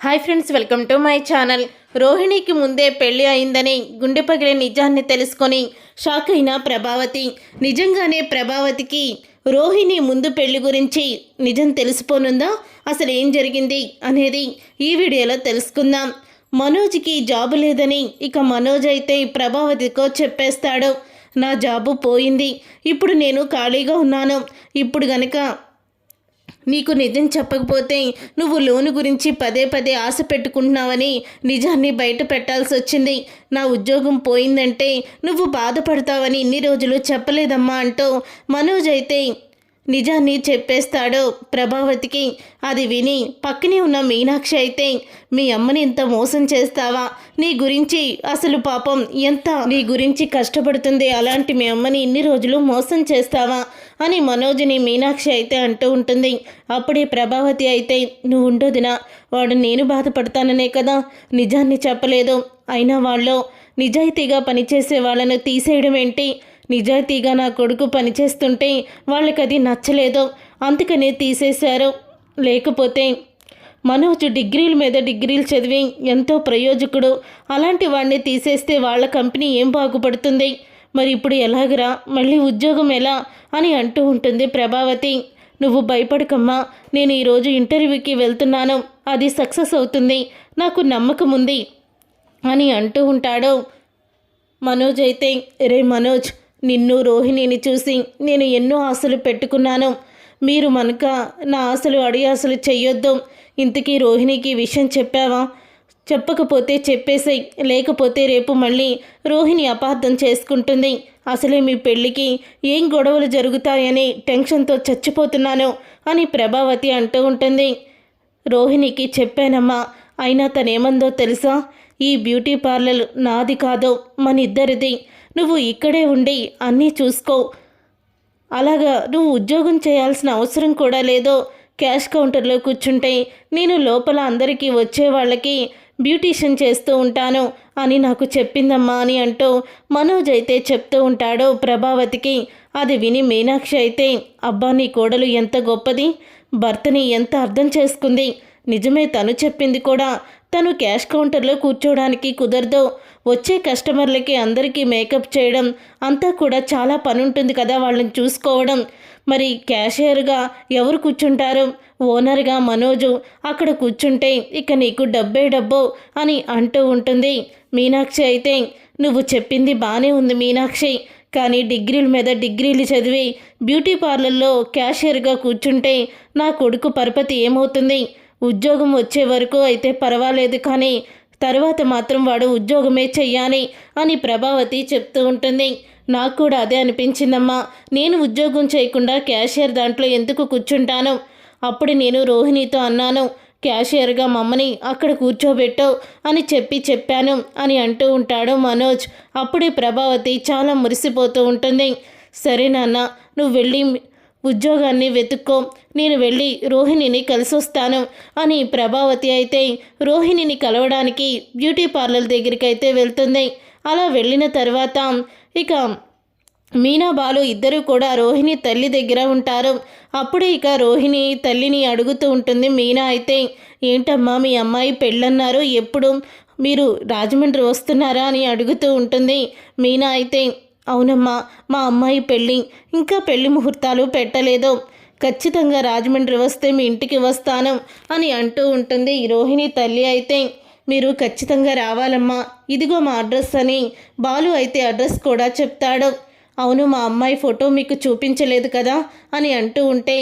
Hi friends welcome to my channel. రోహిణికి ముందే పెళ్ళి అయిందని గుండె పగిలే నిజాన్ని తెలుసుకొని షాక్ అయిన ప్రభావతి. నిజంగానే ప్రభావతికి రోహిణి ముందు పెళ్ళి గురించి నిజం తెలిసిపోనుందా? అసలు ఏం జరిగింది అనేది ఈ వీడియోలో తెలుసుకుందాం. మనోజ్కి జాబు లేదని ఇక మనోజ్ అయితే ప్రభావతికో చెప్పేస్తాడు. నా జాబు పోయింది. ఇప్పుడు నేను ఖాళీగా ఉన్నాను. ఇప్పుడు గనక నీకు నిజం చెప్పకపోతే నువ్వు లోను గురించి పదే పదే ఆశ పెట్టుకుంటున్నావని నిజాన్ని బయట పెట్టాల్సి వచ్చింది. నా ఉద్యోగం పోయిందంటే నువ్వు బాధపడతావని ఇన్ని రోజులు చెప్పలేదమ్మా అంటూ మనోజ్ అయితే నిజాన్ని చెప్పేస్తాడు ప్రభావతికి. అది విని పక్కనే ఉన్న మీనాక్షి అయితే మీ అమ్మని ఇంత మోసం చేస్తావా? నీ గురించి అసలు పాపం ఎంత నీ గురించి కష్టపడుతుంది? అలాంటి మీ అమ్మని ఇన్ని రోజులు మోసం చేస్తావా? అని మనోజ్ని మీనాక్షి అయితే అంటూ ఉంటుంది. అప్పుడే ప్రభావతి అయితే నువ్వు ఉండొదినా వాడు నేను బాధపడతాననే కదా? నిజాన్ని చెప్పలేదు. అయినా వాళ్ళు నిజాయితీగా పనిచేసే వాళ్ళను తీసేయడం ఏంటి నిజాయితీగా నా కొడుకు పనిచేస్తుంటే వాళ్ళకి అది నచ్చలేదు. అందుకనే తీసేశారు. లేకపోతే మనోజ్ డిగ్రీల మీద డిగ్రీలు చదివి ఎంతో ప్రయోజకుడు. అలాంటి వాడిని తీసేస్తే వాళ్ళ కంపెనీ ఏం బాగుపడుతుంది? మరి ఇప్పుడు ఎలాగరా? మళ్ళీ ఉద్యోగం ఎలా? అని అంటూ ఉంటుంది ప్రభావతి. నువ్వు భయపడకమ్మా. నేను ఈరోజు ఇంటర్వ్యూకి వెళ్తున్నాను. అది సక్సెస్ అవుతుంది. నాకు నమ్మకం ఉంది. అని అంటూ ఉంటాడు మనోజ్ అయితే రే మనోజ్ నిన్ను రోహిణిని చూసి నేను ఎన్నో ఆశలు పెట్టుకున్నాను. మీరు మనక నా ఆశలు అడి ఆశలు చెయ్యొద్దు. ఇంతకీ రోహిణికి విషయం చెప్పావా? చెప్పకపోతే చెప్పేసాయి లేకపోతే రేపు మళ్ళీ రోహిణి అపార్థం చేసుకుంటుంది. అసలే మీ పెళ్ళికి ఏం గొడవలు జరుగుతాయని టెన్షన్తో చచ్చిపోతున్నాను అని ప్రభావతి అంటూ ఉంటుంది. రోహిణికి చెప్పానమ్మా అయినా తనేమందో తెలుసా? ఈ బ్యూటీ పార్లర్ నాది కాదు మన ఇద్దరిది నువ్వు ఇక్కడే ఉండి అన్నీ చూసుకో. అలాగా నువ్వు ఉద్యోగం చేయాల్సిన అవసరం కూడా లేదో క్యాష్ కౌంటర్లో కూర్చుంటే నేను లోపల అందరికీ వచ్చే వాళ్ళకి బ్యూటీషియన్ చేస్తూ ఉంటాను అని నాకు చెప్పిందమ్మా అని అంటూ మనోజ్ అయితే చెప్తూ ఉంటాడో ప్రభావతికి. అది విని మీనాక్షి అయితే అబ్బా నీ కోడలు ఎంత గొప్పది. భర్తని ఎంత అర్థం చేసుకుంది. నిజమే తను చెప్పింది కూడా. తను క్యాష్ కౌంటర్లో కూర్చోవడానికి కుదరదు. వచ్చే కస్టమర్లకి అందరికీ మేకప్ చేయడం అంతా కూడా చాలా పని ఉంటుంది కదా వాళ్ళని చూసుకోవడం. మరి క్యాషియర్గా ఎవరు కూర్చుంటారు? ఓనర్గా మనోజు అక్కడ కూర్చుంటే ఇక నీకు డబ్బే డబ్బు అని అంటూ ఉంటుంది. మీనాక్షి అయితే నువ్వు చెప్పింది బాగానే ఉంది మీనాక్షి. కానీ డిగ్రీల మీద డిగ్రీలు చదివి బ్యూటీ పార్లర్లో క్యాషియర్గా కూర్చుంటే నా కొడుకు పరపతి ఏమవుతుంది? ఉద్యోగం వచ్చే వరకు అయితే పర్వాలేదు కానీ తర్వాత మాత్రం వాడు ఉద్యోగమే చెయ్యాలి అని ప్రభావతి చెప్తూ ఉంటుంది. నాకు కూడా అదే అనిపించిందమ్మా. నేను ఉద్యోగం చేయకుండా క్యాషియర్ దాంట్లో ఎందుకు కూర్చుంటాను? అప్పుడు నేను రోహిణితో అన్నాను. క్యాషియర్గా మమ్మని అక్కడ కూర్చోబెట్టు అని చెప్పి చెప్పాను అని అంటూ ఉంటాడు మనోజ్. అప్పుడే ప్రభావతి చాలా మురిసిపోతూ ఉంటుంది. సరే నాన్న నువ్వు వెళ్ళి ఉద్యోగాన్ని వెతుక్కో నేను వెళ్ళి రోహిణిని కలిసి వస్తాను అని ప్రభావతి అయితే రోహిణిని కలవడానికి బ్యూటీ పార్లర్ దగ్గరికి అయితే వెళ్తుంది. అలా వెళ్ళిన తర్వాత ఇక మీనా బాలు ఇద్దరూ కూడా రోహిణి తల్లి దగ్గర ఉంటారు. అప్పుడే ఇక రోహిణి తల్లిని అడుగుతూ ఉంటుంది మీనా అయితే ఏంటమ్మా మీ అమ్మాయి పెళ్ళన్నారు ఎప్పుడు మీరు రాజమండ్రి వస్తున్నారా? అని అడుగుతూ ఉంటుంది మీనా అయితే. అవునమ్మా మా అమ్మాయి పెళ్ళి. ఇంకా పెళ్ళి ముహూర్తాలు పెట్టలేదు. ఖచ్చితంగా రాజమండ్రి వస్తే మీ ఇంటికి వస్తాను అని అంటూ ఉంటుంది ఈ రోహిణి తల్లి అయితే. మీరు ఖచ్చితంగా రావాలమ్మా. ఇదిగో మా అడ్రస్ అని బాలు అయితే అడ్రస్ కూడా చెప్తాడు. అవును మా అమ్మాయి ఫోటో మీకు చూపించలేదు కదా అని అంటూ ఉంటే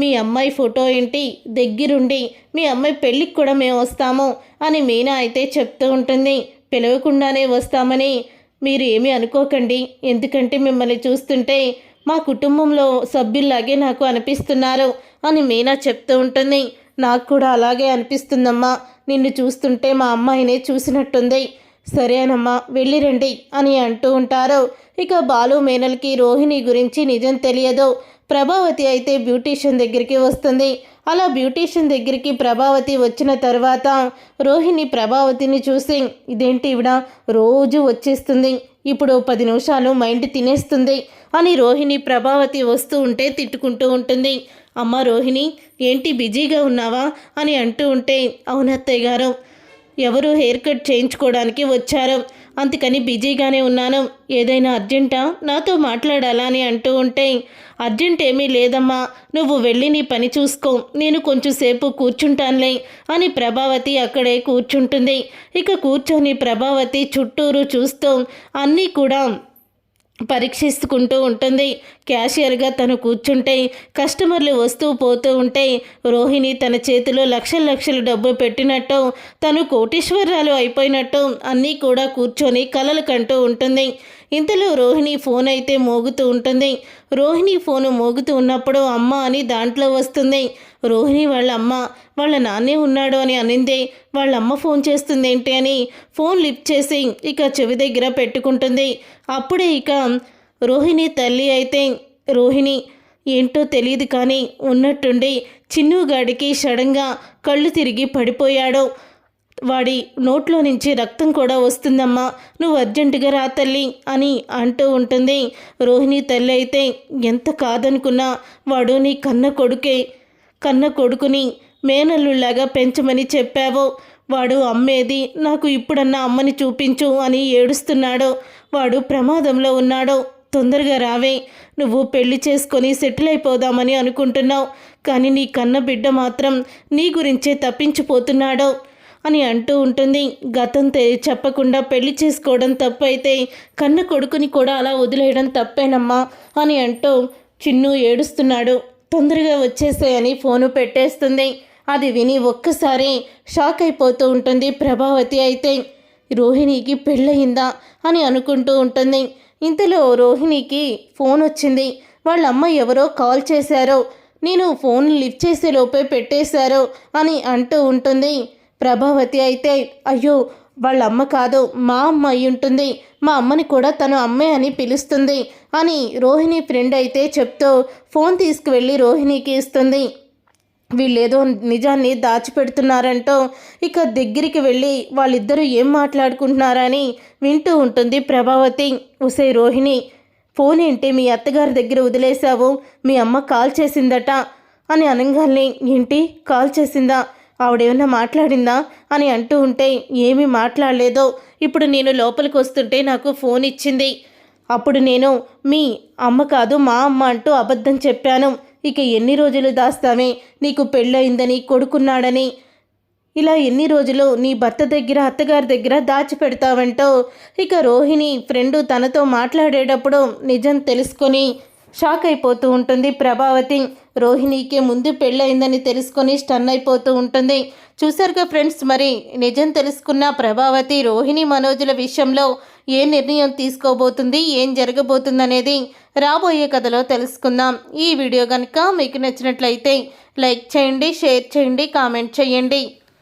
మీ అమ్మాయి ఫోటో ఏంటి? దగ్గరుండి మీ అమ్మాయి పెళ్ళికి కూడా మేము వస్తాము అని మీనా అయితే చెప్తూ ఉంటుంది. పిలవకుండానే వస్తామని మీరు ఏమీ అనుకోకండి. ఎందుకంటే మిమ్మల్ని చూస్తుంటే మా కుటుంబంలో సభ్యుల్లాగే నాకు అనిపిస్తున్నారు అని మీనా చెప్తూ ఉంటుంది. నాకు కూడా అలాగే అనిపిస్తుందమ్మా. నిన్ను చూస్తుంటే మా అమ్మాయినే చూసినట్టుంది. సరేనమ్మా వెళ్ళిరండి అని అంటూ ఉంటారు. ఇక బాలు మేనల్కి రోహిణి గురించి నిజం తెలియదు. ప్రభావతి అయితే బ్యూటీషియన్ దగ్గరికి వస్తుంది. అలా బ్యూటీషియన్ దగ్గరికి ప్రభావతి వచ్చిన తర్వాత రోహిణి ప్రభావతిని చూసి ఇదేంటి ఇవిడ రోజు వచ్చేస్తుంది. ఇప్పుడు పది నిమిషాలు మైండ్ తినేస్తుంది అని రోహిణి ప్రభావతి వస్తూ ఉంటే తిట్టుకుంటూ ఉంటుంది. అమ్మ రోహిణి ఏంటి బిజీగా ఉన్నావా? అని అంటూ ఉంటే అవునత్తయ్య గారు. ఎవరు హెయిర్ కట్ చేయించుకోవడానికి వచ్చారు. అందుకని బిజీగానే ఉన్నాను. ఏదైనా అర్జెంటా? నాతో మాట్లాడాలా అని అంటూ ఉంటే అర్జెంట్ ఏమీ లేదమ్మా. నువ్వు వెళ్ళి నీ పని చూసుకో. నేను కొంచెం సేపు కూర్చుంటానులే అని ప్రభావతి అక్కడే కూర్చుంటుంది. ఇక కూర్చొని ప్రభావతి చుట్టూరు చూస్తూ అన్నీ కూడా పరీక్షిస్తుకుంటూ ఉంటుంది. క్యాషియర్గా తను కూర్చుంటే కస్టమర్లు వస్తూ పోతూ ఉంటే రోహిణి తన చేతిలో లక్షల లక్షల డబ్బు పెట్టినట్టు తను కోటీశ్వరాలు అయిపోయినట్టు అన్నీ కూడా కూర్చొని కలలు కంటూ ఉంటుంది. ఇంతలో రోహిణి ఫోన్ అయితే మోగుతూ ఉంటుంది. రోహిణి ఫోను మోగుతూ ఉన్నప్పుడు అమ్మ అని దాంట్లో వస్తుంది. రోహిణి వాళ్ళ అమ్మ వాళ్ళ నాన్నే ఉన్నాడు అని అనింది. వాళ్ళ అమ్మ ఫోన్ చేస్తుంది ఏంటి అని ఫోన్ లిఫ్ట్ చేసి ఇక చెవి దగ్గర పెట్టుకుంటుంది. అప్పుడే ఇక రోహిణి తల్లి అయితే రోహిణి ఏంటో తెలియదు కానీ ఉన్నట్టుండి చిన్నుగాడికి సడన్గా కళ్ళు తిరిగి పడిపోయాడు. వాడి నోట్లో నుంచి రక్తం కూడా వస్తుందమ్మా. నువ్వు అర్జెంటుగా రా తల్లి అని అంటూ ఉంటుంది. రోహిణి తల్లి అయితే ఎంత కాదనుకున్నా వాడు నీ కన్న కొడుకే. కన్న కొడుకుని మేనల్లులాగా పెంచమని చెప్పావో. వాడు అమ్మేది నాకు ఇప్పుడన్నా అమ్మని చూపించు అని ఏడుస్తున్నాడు. వాడు ప్రమాదంలో ఉన్నాడు. తొందరగా రావే. నువ్వు పెళ్ళి చేసుకొని సెటిల్ అయిపోదామని అనుకుంటున్నావు. కానీ నీ కన్న బిడ్డ మాత్రం నీ గురించే తప్పించిపోతున్నాడు. అని అంటూ ఉంటుంది. గతం చెప్పకుండా పెళ్ళి చేసుకోవడం తప్పైతే కన్న కొడుకుని కూడా అలా వదిలేయడం తప్పేనమ్మా అని అంటూ చిన్ను ఏడుస్తున్నాడు. తొందరగా వచ్చేసాయని ఫోను పెట్టేస్తుంది. అది విని ఒక్కసారి షాక్ అయిపోతూ ఉంటుంది ప్రభావతి అయితే. రోహిణికి పెళ్ళయిందా అని అనుకుంటూ ఉంటుంది. ఇంతలో రోహిణికి ఫోన్ వచ్చింది. వాళ్ళ అమ్మ ఎవరో కాల్ చేశారో. నేను ఫోన్ లిఫ్ట్ చేసే లోపే పెట్టేశారో అని అంటూ ఉంటుంది. ప్రభావతి అయితే అయ్యో వాళ్ళ అమ్మ కాదు మా అమ్మ అయి ఉంటుంది. మా అమ్మని కూడా తను అమ్మే అని పిలుస్తుంది అని రోహిణి ఫ్రెండ్ అయితే చెప్తూ ఫోన్ తీసుకువెళ్ళి రోహిణికి ఇస్తుంది. వీళ్ళేదో నిజాన్ని దాచిపెడుతున్నారంటో ఇక దగ్గరికి వెళ్ళి వాళ్ళిద్దరూ ఏం మాట్లాడుకుంటున్నారని వింటూ ఉంటుంది ప్రభావతి. ఉసే రోహిణి ఫోన్ ఏంటి? మీ అత్తగారి దగ్గర వదిలేశావు. మీ అమ్మ కాల్ చేసిందట. అని అనగానే ఏంటి? కాల్ చేసిందా? ఆవిడేమన్నా మాట్లాడిందా అని అంటూ ఉంటే ఏమీ మాట్లాడలేదో. ఇప్పుడు నేను లోపలికి వస్తుంటే నాకు ఫోన్ ఇచ్చింది. అప్పుడు నేను మీ అమ్మ కాదు మా అమ్మ అంటూ అబద్ధం చెప్పాను. ఇక ఎన్ని రోజులు దాస్తామే? నీకు పెళ్ళయిందని కొడుకున్నాడని. ఇలా ఎన్ని రోజులు నీ భర్త దగ్గర అత్తగారి దగ్గర దాచిపెడతావంటో. ఇక రోహిణి ఫ్రెండు తనతో మాట్లాడేటప్పుడు నిజం తెలుసుకొని షాక్ అయిపోతూ ఉంటుంది. ప్రభావతి రోహిణికి ముందు పెళ్ళయిందని తెలుసుకొని స్టన్ అయిపోతూ ఉంటుంది. చూసారుగా ఫ్రెండ్స్ మరి నిజం తెలుసుకున్న ప్రభావతి రోహిణి మనోజుల విషయంలో ఏ నిర్ణయం తీసుకోబోతుంది ఏం జరగబోతుంది అనేది రాబోయే కథలో తెలుసుకుందాం. ఈ వీడియో కనుక మీకు నచ్చినట్లయితే లైక్ చేయండి షేర్ చేయండి కామెంట్ చేయండి.